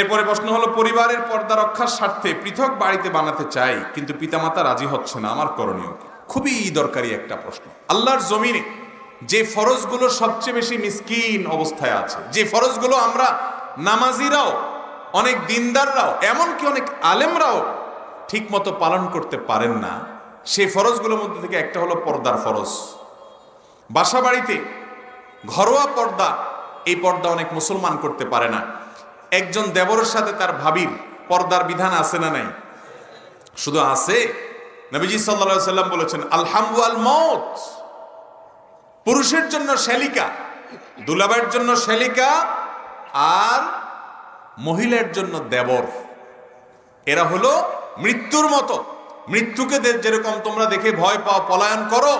এরপরে প্রশ্ন হলো, পরিবারের পর্দা রক্ষার স্বার্থে পৃথক বাড়িতে বানাতে চাই, কিন্তু পিতামাতা রাজি হচ্ছে না, আমার করণীয়? খুবই দরকারি একটা প্রশ্ন। আল্লাহর জমিনে যে ফরজগুলো সবচেয়ে বেশি মিসকিন অবস্থায় আছে, যে ফরজগুলো আমরা নামাজিরাও, অনেক দিনদাররাও, এমনকি অনেক আলেমরাও ঠিক মতো পালন করতে পারেন না, সেই ফরজগুলোর মধ্যে থেকে একটা হলো পর্দার ফরজ। বাসা বাড়িতে ঘরোয়া পর্দা, এই পর্দা অনেক মুসলমান করতে পারে না। একজন দেবরের সাথে তার ভাবির পর্দার বিধান আছে না নাই? শুধু আছে? নবীজি সাল্লা সাল্লাম বলেছেন আলহামু আল মত পুরুষের জন্য শ্যালিকা দুলাবের জন্য শ্যালিকা আর মহিলার জন্য দেবর। এরা হলো মৃত্যুর মতো। মৃত্যুকে যেরকম তোমরা দেখে ভয় পাও, পলায়ন করো,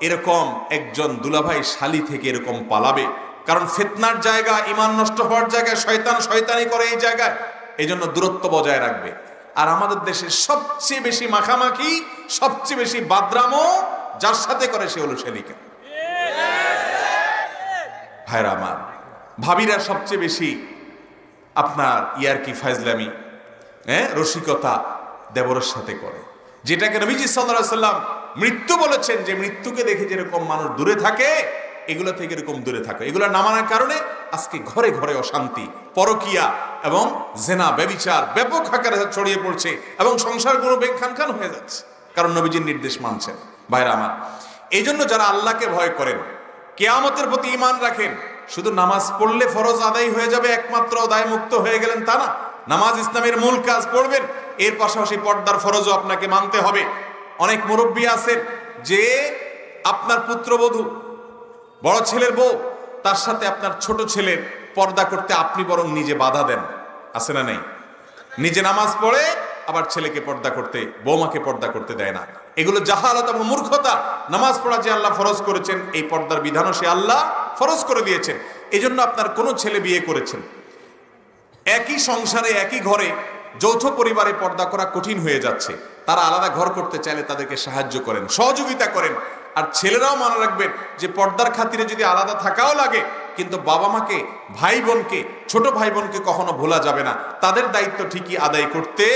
এরকম একজন দুলাভাই শালি থেকে এরকম পালাবে। কারণ ফিতনার জায়গা ইমান নষ্ট হওয়ার জায়গায় শয়তান শয়তানি করে এই জায়গায় এই জন্য দূরত্ব বজায় রাখবে। আর আমাদের দেশে সবচেয়ে বেশি মাখামাখি, সবচেয়ে বেশি বাদরামো, যার সাথে করে সে হলো শালিকা ভাইরা আমার, ভাবিরা সবচেয়ে বেশি আপনার ইয়ারকি ফাইজলামি হ্যাঁ? রসিকতা দেবরের সাথে করে। যেটাকে নবীজি সাল্লাহ সাল্লাম মৃত্যু বলেছেন, যে মৃত্যুকে দেখে যেরকম মানুষ দূরে থাকে এগুলো থেকে এরকম দূরে থাকে। এগুলো নামানোর কারণে আজকে ঘরে ঘরে অশান্তি, পরকিয়া এবং জেনা, ব্যবিচার ব্যাপক আকারে ছড়িয়ে পড়ছে এবং সংসারগুলো খান হয়ে যাচ্ছে। কারণ নবীজির নির্দেশ মানছেন। ভাইরা আমার এই জন্য যারা আল্লাহকে ভয় করেন, কেয়ামতের প্রতি ইমান রাখেন, শুধু নামাজ পড়লে ফরজ আদায় হয়ে যাবে, একমাত্র দায় মুক্ত হয়ে গেলেন তা না। নামাজ ইসলামের মূল কাজ পড়বেন, এর পাশাপাশি পর্দার ফরজও আপনাকে মানতে হবে। অনেক মুরব্বী আছেন যে আপনার পুত্রবধূ বড় ছেলের বউ, তার সাথে আপনার ছোট ছেলের পর্দা করতে আপনি বরং নিজে বাধা দেন। আছে না নেই? নিজে নামাজ পড়ে, আবার ছেলেকে পর্দা করতে বৌমাকে পর্দা করতে দেয় না। এগুলো জাহালত এবং মূর্খতা। নামাজ পড়া যে আল্লাহ ফরজ করেছেন, এই পর্দার বিধানও সে আল্লাহ ফরজ করে দিয়েছেন। এই জন্য আপনার কোনো ছেলে বিয়ে করেছেন। একই সংসারে, একই ঘরে যৌথ পরিবারে পর্দা করা কঠিন হয়ে যাচ্ছে। তারা আলাদা ঘর করতে চাইলে তাদেরকে সাহায্য করেন, সহযোগিতা করেন। আর ছেলেরাও মনে রাখবেন যে পর্দার খাতিরে যদি আলাদা থাকাও লাগে, কিন্তু বাবা মাকে, ভাই বোনকে, ছোট ভাই বোনকে কখনো ভোলা যাবে না। তাদের দায়িত্ব ঠিকই আদায় করতে,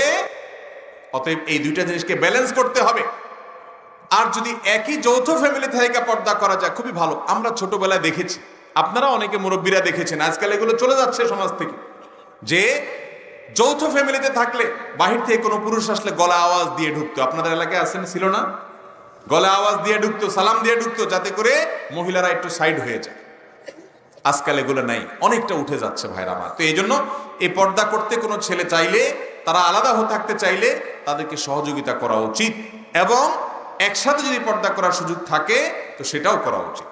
অতএব এই দুইটা জিনিসকে ব্যালেন্স করতে হবে। আর যদি একই যৌথ ফ্যামিলি থেকে পর্দা করা যায়, খুবই ভালো। আমরা ছোটবেলায় দেখেছি, আপনারা অনেকে মুরব্বীরা দেখেছেন, আজকাল এগুলো চলে যাচ্ছে সমাজ থেকে, যে যৌথ ফ্যামিলিতে থাকলে বাহির থেকে কোনো পুরুষ আসলে গলা আওয়াজ দিয়ে ঢুকতো। আপনাদের এলাকায় আসেন ছিল না? গলা আওয়াজ দিয়ে ঢুকতো, সালাম দিয়ে ঢুকতো, যাতে করে মহিলারা একটু সাইড হয়ে যায়। আজকাল এগুলো নাই, অনেকটা উঠে যাচ্ছে ভাইরা আমার। তো এই জন্য এই পর্দা করতে কোনো ছেলে চাইলে, তারা আলাদা হয়ে থাকতে চাইলে তাদেরকে সহযোগিতা করা উচিত এবং একসাথে যদি পর্দা করার সুযোগ থাকে, তো সেটাও করা উচিত।